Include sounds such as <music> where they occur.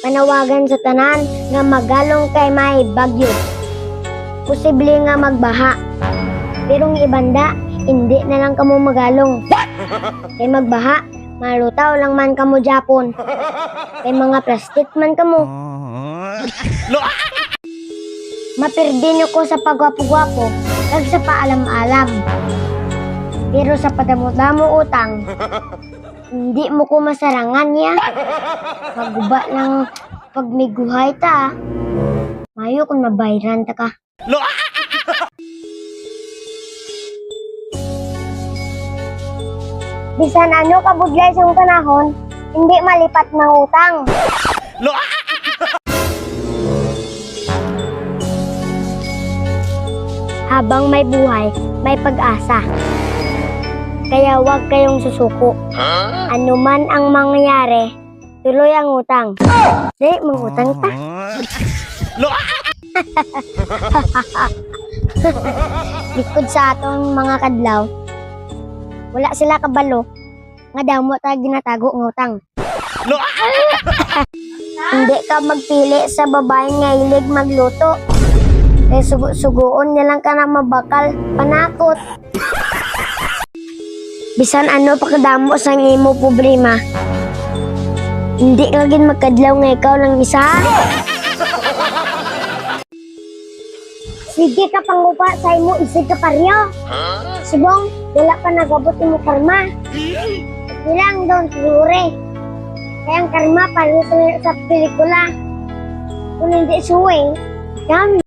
panawagan sa tanan nga magalong kay may bagyo. Posible nga magbaha. Pero ng ibanda, hindi na lang kamo magalong. Kay magbaha, malutaw lang man kamo Japon. Kay mga plastic man kamo. <laughs> Mapirdi niyo ko sa pagwapo-gwapo, kag sa paalam-alam. Pero sa padamo-damo utang, <laughs> hindi mo ko masarangan ya. Maguba lang pag may guhay ta. Mayo kung mabayran ta ka. Bisan ano kabudlay sa panahon, hindi malipat ng utang. Habang may buhay, may pag-asa. Kaya huwag kayong susuko. Ano man ang mangyayari, tuloy ang utang. Di, mangutang pa. <laughs> Likod sa atong mga kadlaw, wala sila kabalo. Nga damo ta ginatago ng utang. <laughs> Hindi ka magpili sa babaeng nga hilig magluto. Eh, sugo-sugoon niya lang ka na mabakal, panakot. Bisan ano pakadamo sa imo problema. Hindi ka gin magkadlaw nga ikaw lang isa. Sige ka pangupa sa imo isig ka paryo. Subong, wala pa nagabot imo karma. Ilang doon sigure. Kaya ang karma palo sa, pelikula. Kung hindi suwing, kami